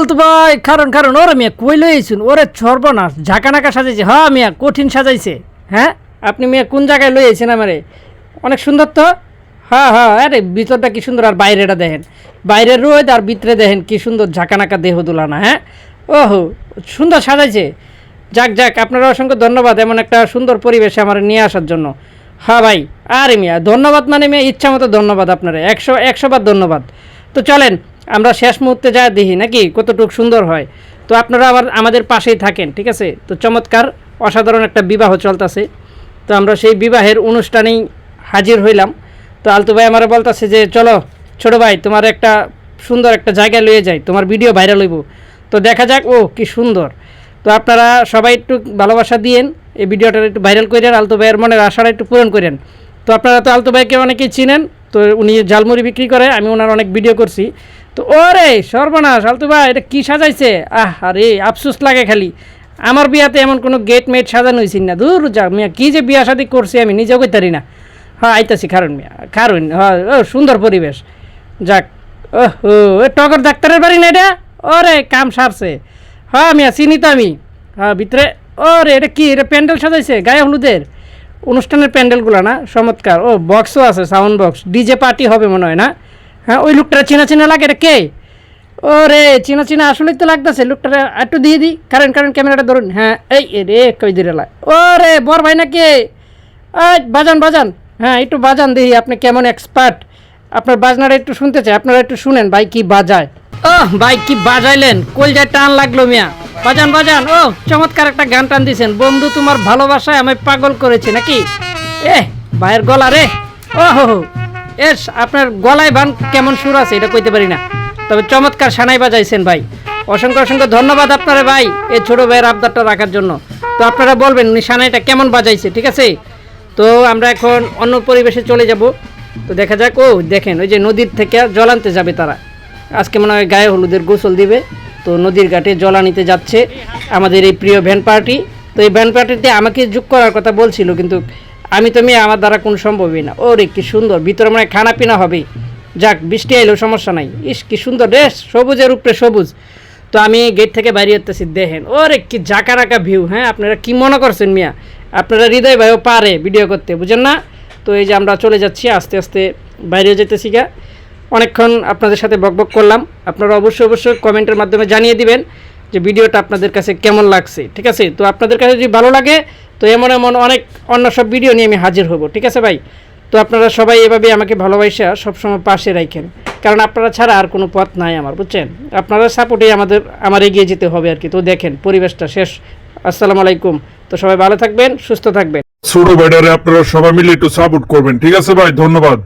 আলতু ভাই, কারণ কারণ, ওরে মিয়া কই লইছুন ওরে সর্বনাশ। ঝাঁকা নাকা সাজাইছে। হ্যাঁ মিয়া, কঠিন সাজাইছে। হ্যাঁ? আপনি মিয়া কোন জায়গায় লইয়েছেন আমারে? অনেক সুন্দর তো? হ্যাঁ হ্যাঁ আরে ভিতরটা কি সুন্দর, আর বাইরেটা দেখেন। বাইরের রোদ আর ভিতরে দেখেন কি সুন্দর ঝাঁকা নাকা দেহ দুলানা হ্যাঁ? ওহো, সুন্দর সাজাইছে। যাক যাক, আপনারা অসংখ্য ধন্যবাদ এমন একটা সুন্দর পরিবেশে আমার নিয়ে আসার জন্য। হ্যাঁ ভাই, আরে মিয়া, ধন্যবাদ মানে মিয়া ইচ্ছা মতো ধন্যবাদ আপনারা। একশো একশো বার ধন্যবাদ। তো চলেন আমরা শেষ মুহূর্তে যা দেখি নাকি কতটুকু সুন্দর হয়। তো আপনারা আবার আমাদের পাশেই থাকেন, ঠিক আছে? তো চমৎকার, অসাধারণ একটা বিবাহ চলতেছে। তো আমরা সেই বিবাহের অনুষ্ঠানেই হাজির হইলাম। তো আলতু ভাই আমার বলতেছে যে, চলো, ছোট ভাই, তোমার একটা সুন্দর একটা জায়গায় লয়ে যাই, তোমার ভিডিও ভাইরাল হইব। তো দেখা যাক ও কি সুন্দর। তো আপনারা সবাই একটু ভালোবাসা দিয়েন, এই ভিডিওটা একটু ভাইরাল করেন, আলতু ভাইয়ের মনের আশাটা একটু পূরণ করেন। তো আপনারা তো আলতু ভাইকে অনেকেই চিনেন, তো উনি ঝালমুড়ি বিক্রি করে, আমি ওনার অনেক ভিডিও করছি। তো ওরে সর্বনাশ, আলতু ভাই, এটা কী সাজাইছে? আহ, আরে, আফসোস লাগে খালি। আমার বিয়াতে এমন কোনো গেট মেট সাজানো হয়েছি না। দূর যা মিয়া, কী যে বিয়া শাদি করছি আমি নিজেও কইতারি না। হ্যাঁ আইতাছি কারণ মিয়া কারণ হ্যাঁ ও, সুন্দর পরিবেশ। যাক ও টগর ডাক্তারের বাড়ি না এটা? ওরে, কাম সারছে। হ্যাঁ মিয়া, চিনি তো আমি। হ্যাঁ ভিতরে, ওরে, এটা কি, এটা প্যান্ডেল সাজাইছে? গায়ে হলুদের? অনুষ্ঠানের প্যান্ডেলগুলো না? চমৎকার। ও, বক্সও আছে, সাউন্ড বক্স। ডিজে পার্টি হবে মনে হয় না? হ্যাঁ ওই লোকটা চেনা চেনা লাগে কে? ও রে চিনা চিনা আসলেই তো লাগতেছে লোকটা একটু দিয়ে দিই কারণ কারেন্ট ক্যামেরাটা ধরুন। হ্যাঁ এই রে, কই লাই ও রে বর ভাই নাকি? এই, বাজান বাজান। হ্যাঁ একটু বাজান দেখি, আপনি কেমন এক্সপার্ট আপনার বাজনাটা একটু শুনতে চাই, আপনারা একটু শুনেন, ভাই কি বাজায়। ও ভাই কি বাজাইলেন, কলজায় টান লাগল মিয়া। বাজান বাজান ও চমৎকার একটা গান টান দিয়েছেন বন্ধু, তোমার ভালোবাসায় আমি পাগল করেছে নাকি? এ ভাইয়ের গলা রে। ও হো। এস, আপনার গলায় বান কেমন সুর আছে, এটা কইতে পারি না। তবে চমৎকার সানাই বাজাইছেন ভাই। অসংখ্য অসংখ্য ধন্যবাদ আপনারা ভাই এই ছোট ভাইয়ের আবদারটা রাখার জন্য। তো আপনারা বলবেন, উনি সানাইটা কেমন বাজাইছে, ঠিক আছে? তো আমরা এখন অন্য পরিবেশে চলে যাব। তো দেখা যাক, ও দেখেন, ওই যে নদীর থেকে জল আনতে যাবে তারা। আজকে মনে হয় গায়ে হলুদের গোসল দিবে। তো নদীর ঘাটে জল আনিতে যাচ্ছে আমাদের এই প্রিয় ভ্যান পার্টি। তো এই ভ্যান পার্টিতে আমাকে যোগ করার কথা বলছিল, কিন্তু আমি তো মেয়ে, আমার দ্বারা কোনো সম্ভবই না। ওরে, কি সুন্দর, ভিতরে মানে খানা পিনা হবে। যাক, বৃষ্টি এলেও সমস্যা নাই। ইস, কি সুন্দর রেস সবুজের উপরে সবুজ। তো আমি গেট থেকে বাইরে হতেছি দেখেন। ওরে, কি জাকা রাকা ভিউ হ্যাঁ? আপনারা কি মনে করছেন মিয়া? আপনারা হৃদয় ভাইও পারে ভিডিও করতে, বুঝেন না? তো এই যে আমরা চলে যাচ্ছি, আস্তে আস্তে বাইরে যেতেছি গা। অনেকক্ষণ আপনাদের সাথে বকবক করলাম। আপনারা অবশ্যই অবশ্যই কমেন্টের মাধ্যমে জানিয়ে দিবেন। যে ভিডিওটা আপনাদের কাছে কেমন লাগছে, ঠিক আছে? তো আপনাদের কাছে যদি ভালো লাগে, তো এমন এমন অনেক অন্য সব ভিডিও নিয়ে আমি হাজির হব, ঠিক আছে ভাই? তো আপনারা সবাই এভাবে আমাকে ভালোবাসা সবসময় পাশে রাখেন। কারণ আপনারা ছাড়া আর কোনো পথ নাই আমার, বুঝছেন? আপনারা সাপোর্টে আমাদের, আমার এগিয়ে যেতে হবে আর কি। তো দেখেন, পরিবেশটা শেষ। আসসালামু আলাইকুম। তো সবাই ভালো থাকবেন, সুস্থ থাকবেন। ছোট ভাইটারে আপনারা সবাই মিলে একটু সাপোর্ট করবেন, ঠিক আছে ভাই? ধন্যবাদ।